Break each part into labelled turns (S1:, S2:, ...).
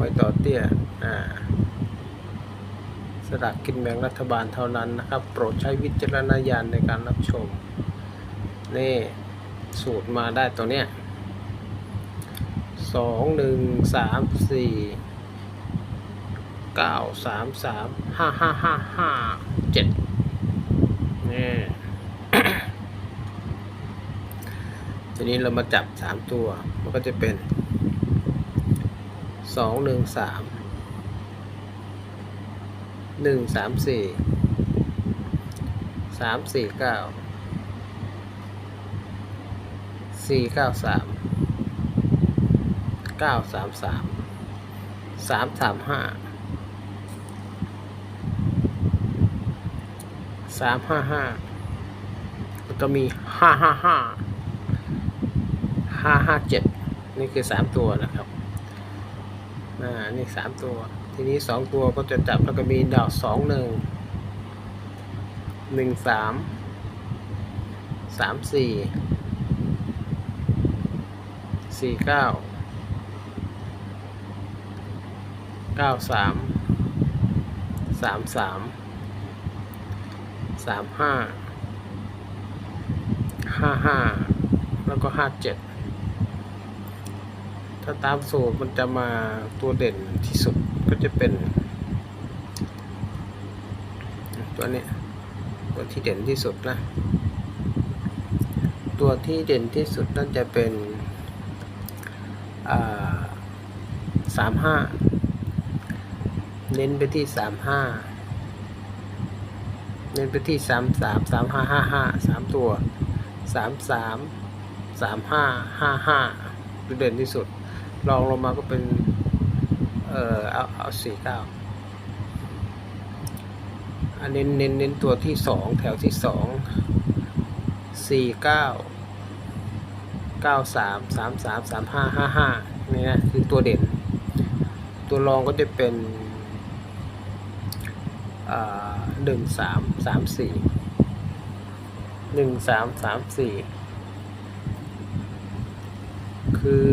S1: วยต่อเตี้ยอ่าสลากกินแบ่งรัฐบาลเท่านั้นนะครับ โปรดใช้วิจารณญาณในการรับชม นี่ สูตรมาได้ตัวเนี้ยสองหนึ่งสามสี่เก้าสามสามห้าห้าห้าห้าเจ็ดนี่ทีนี้เรามาจับสามตัว มันก็จะเป็น สองหนึ่งสามหนึ่งสามสี่สามสี่เก้าสี่เก้าสามเก้าสามสามสามสามห้าสามห้าห้าแล้วก็มีห้าห้าห้าห้าห้าเจ็ดนี่คือสามตัวนะครับ อ่านี่สามตัว ทีนี้สองตัวก็จะจับแล้วก็มีดาวสองหนึ่งหนึ่งสามสามสี่สี่เก้าเก้าสามสามสามสามห้าห้าห้าแล้วก็ห้าเจ็ด ถ้าตามสูตรมันจะมาตัวเด่นที่สุดก็จะเป็น ตัวนี้ตัวที่เด่นที่สุดนะ ตัวที่เด่นที่สุดนั่นจะเป็นสามห้าเน้นไปที่สามห้าเน้นไปที่สามสามสามห้าห้าห้าสามตัวสามสามสามห้าห้าห้าเด่นที่สุด ลองลงมาก็เป็น เอ่อเอาเอาสี่เก้าอันเน้นเน้นเน้นตัวที่สองแถวที่สองสี่เก้าเก้าสามสามสามสามห้าห้าห้านี่นะคือตัวเด่น ตัวรองก็จะเป็นหนึ่งสามสามสี่หนึ่งสามสามสี่ คือ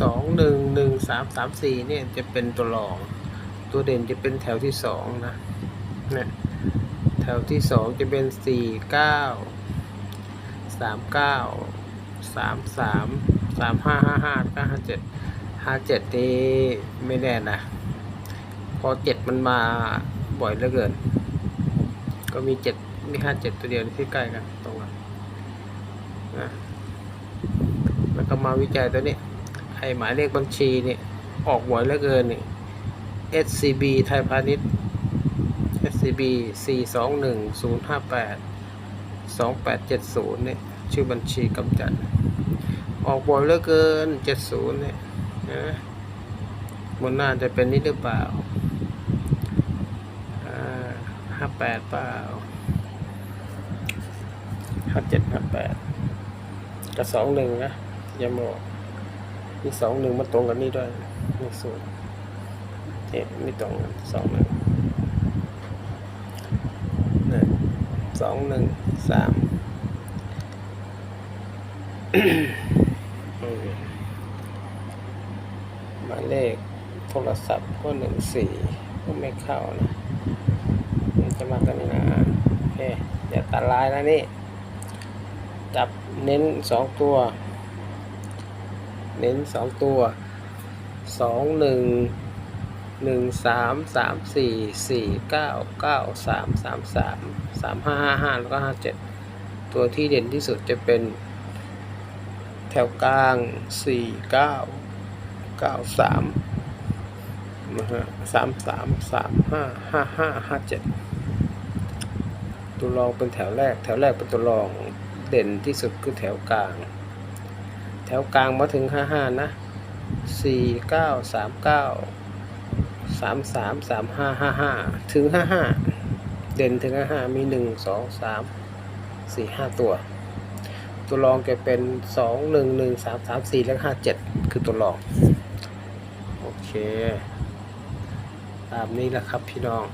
S1: สองหนึ่งหนึ่งสามสามสี่เนี่ยจะเป็นตัวรอง ตัวเด่นจะเป็นแถวที่สองนะเนี่ยแถวที่สองจะเป็นสี่เก้าสามเก้าสามสามสามห้าห้าห้าเก้าห้าเจ็ดห้าเจ็ดนี่ไม่แน่นะ พอเจ็ดมันมาบ่อยเหลือเกิน ก็มีเจ็ดมีห้าเจ็ดตัวเดียวที่ใกล้กันตรงนั้นนะ แล้วก็มาวิจัยตัวนี้ไอหมายเลขบัญชีนี่ออกบ่อยเหลือเกินนี่ SCB ไทยพาณิชย์ SCB 4 2 1 0 5 8 2 8 7 0เนี่ยชื่อบัญชีกำจัด ออกบ่อยเหลือเกิน 70เนี่ยนะมันน่าจะเป็นนี้หรือเปล่าห้าแปดเปล่าห้าเจ็ดห้าแปดกับสองหนึ่งนะ ยาโมมีสองหนึ่งมาตรงกันนี่ด้วยมีสูตรเอ๊ะไม่ตรงสองหนึ่งนี่สองหนึ่งสามมหมายเลขโทรศัพท์ก็หนึ่งสี่ก็ไม่เข้านะจะมากันนี่นะโอเคอย่าตัดลายนะนี่ จับเน้นสองตัว เน้นสองตัวสองหนึ่งหนึ่งสามสามสี่สี่เก้าเก้าสามสามสามสามห้าห้าห้าแล้วก็ห้าเจ็ดตัวที่เด่นที่สุดจะเป็นแถวกลางสี่เก้าเก้าสามนะฮะสามสามสามห้าห้าห้าห้าเจ็ดตัวรองเป็นแถวแรก แถวแรกเป็นตัวรองเด่นที่สุดคือแถวกลาง แถวกลางมาถึง 55 นะ 4 9 3 9 3 3 3 5 5 5 ถึง 55 เด่นถึง 55 มี 1 2 3 4 5 ตัว ตัวรองจะเป็น 2 1 1 3 3 4 และ 5 7 คือตัวรอง โอเค ตามนี้แหละครับพี่น้อง